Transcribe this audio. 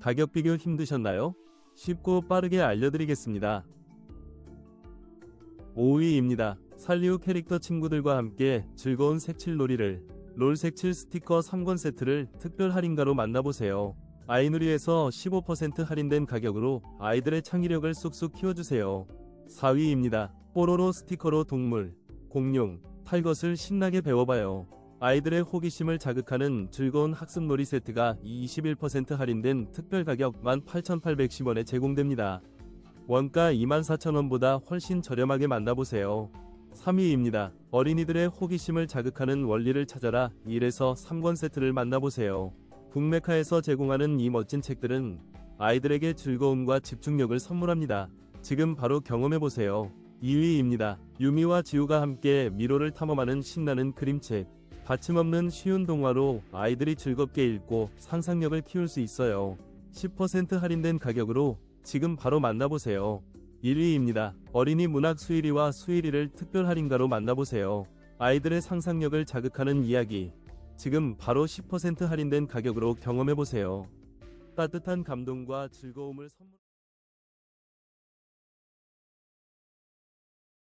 가격 비교 힘드셨나요? 쉽고 빠르게 알려드리겠습니다. 5위입니다. 살리우 캐릭터 친구들과 함께 즐거운 색칠 놀이를 롤 색칠 스티커 3권 세트를 특별 할인가로 만나보세요. 아이누리에서 15% 할인된 가격으로 아이들의 창의력을 쑥쑥 키워주세요. 4위입니다. 뽀로로 스티커로 동물, 공룡, 탈것을 신나게 배워봐요. 아이들의 호기심을 자극하는 즐거운 학습놀이 세트가 21% 할인된 특별 가격 18,810원에 제공됩니다. 원가 24,000원보다 훨씬 저렴하게 만나보세요. 3위입니다. 어린이들의 호기심을 자극하는 원리를 찾아라 1에서 3권 세트를 만나보세요. 북메카에서 제공하는 이 멋진 책들은 아이들에게 즐거움과 집중력을 선물합니다. 지금 바로 경험해보세요. 2위입니다. 유미와 지우가 함께 미로를 탐험하는 신나는 그림책. 받침없는 쉬운 동화로 아이들이 즐겁게 읽고 상상력을 키울 수 있어요. 10% 할인된 가격으로 지금 바로 만나보세요. 1위입니다. 어린이 문학 수일이와 수일이를 특별 할인가로 만나보세요. 아이들의 상상력을 자극하는 이야기. 지금 바로 10% 할인된 가격으로 경험해보세요. 따뜻한 감동과 즐거움을 선물